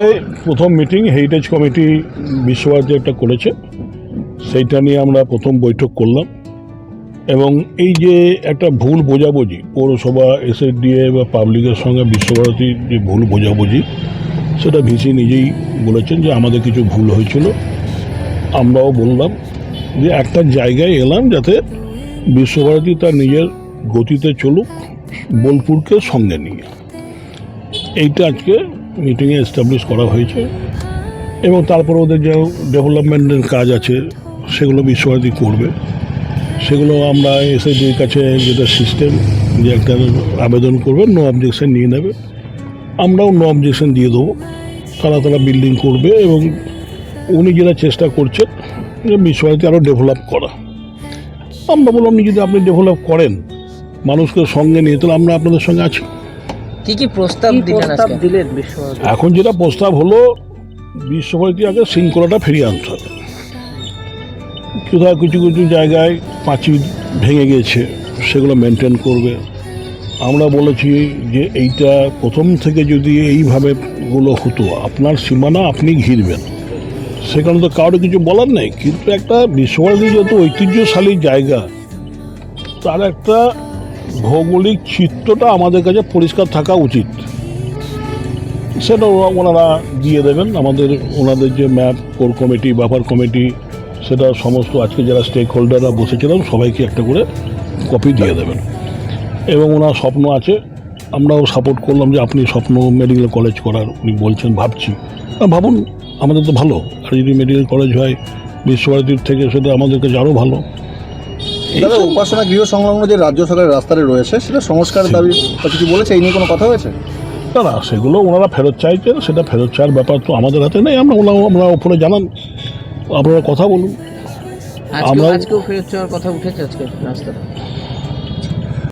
প্রথম meeting heritage committee Visva Bharati একটা করেছে। সেইটা নিয়ে আমরা প্রথম বৈঠক করলাম। এবং এই যে একটা ভুল বোঝাবুঝি, পৌরসভা এসএডিএ বা পাবলিকের সঙ্গে বিশ্বভারতীর যে ভুল বোঝাবুঝি, সেটা ভিসি নিজেই বলেছেন যে আমাদের কিছু ভুল হয়েছিল। আমরাও বললাম যে একটা জায়গায় এলাম যাতে বিশ্বভারতী তার নিজের গতিতে চলুক বোলপুরকে সঙ্গে নিয়ে। এইটা আজকে মিটিংয়ে এস্টাবলিশ করা হয়েছে এবং তারপর ওদের যে ডেভেলপমেন্টের কাজ আছে, সেগুলো বিশ্বভারতী করবে। সেগুলো আমরা এসএডির কাছে যেটা সিস্টেম যে একটা আবেদন করবে নো অবজেকশন নিয়ে নেবে। আমরাও নো অবজেকশন দিয়ে দেবো। তারা তারা বিল্ডিং করবে এবং উনি যেটা চেষ্টা করছেন, যে বিশ্বভারতী আরও ডেভেলপ করা। আমরা বললাম যদি আপনি ডেভেলপ করেন। মানুষকে সঙ্গে নিয়ে, তাহলে আমরা আপনাদের সঙ্গে আছি। কি কি প্রস্তাব দিলেন প্রস্তাব আজকে? দিলেন বিশ্বভারতী? এখন যেটা প্রস্তাব হলো বিশ্বভারতী আগে শৃঙ্খলাটা ফিরিয়ে আনতে হবে। কোথাও কিছু কিছু জায়গায় পাঁচিল ভেঙে গিয়েছে সেগুলো মেনটেন করবে। আমরা বলেছি যে এইটা প্রথম থেকে যদি এইভাবে গুলো হতো আপনার সীমানা আপনি ঘিরবেন। সেখানে তো কারোর কিছু বলার নেই কিন্তু একটা বিশ্বভারতী যেহেতু ঐতিহ্যশালী জায়গা তার একটা ভৌগোলিক চিত্রটা আমাদের কাছে পরিষ্কার থাকা উচিত। সেটা ওনারা দিয়ে দেবেন। আমাদের, ওনাদের যে ম্যাপ, কোর কমিটি ব্যাপার কমিটি, সেটা সমস্ত আজকে যারা স্টেক হোল্ডাররা বসেছিলাম সবাইকে একটা করে কপি দিয়ে দেবেন। এবং ওনার স্বপ্ন আছে, আমরাও সাপোর্ট করলাম যে আপনি স্বপ্ন মেডিকেল কলেজ করার, উনি বলছেন, ভাবছি। ভাবুন, আমাদের তো ভালো। আর যদি মেডিকেল কলেজ হয়, বিশ্বভারতীর থেকে সেটা আমাদের কাছে আরও ভালো। দাদা উপাসনা গৃহ সংলগ্ন যে রাজ্য সরকারের রাস্তাটি রয়েছে সেটা সংস্কারের দাবি বা কিছু বলেছে? এই নিয়ে কোনো কথা হয়েছে? না না সেগুলো ওনারা ফেরত চাইছেন সেটা ফেরত চাওয়ার ব্যাপার তো আমাদের হাতে নেই। আমরা ওনারা আমরা ওপরে জানান। আপনারা কথা বলুন। আমরা আজকেও ফেরত চাওয়ার কথা উঠেছে আজকে রাস্তাটা।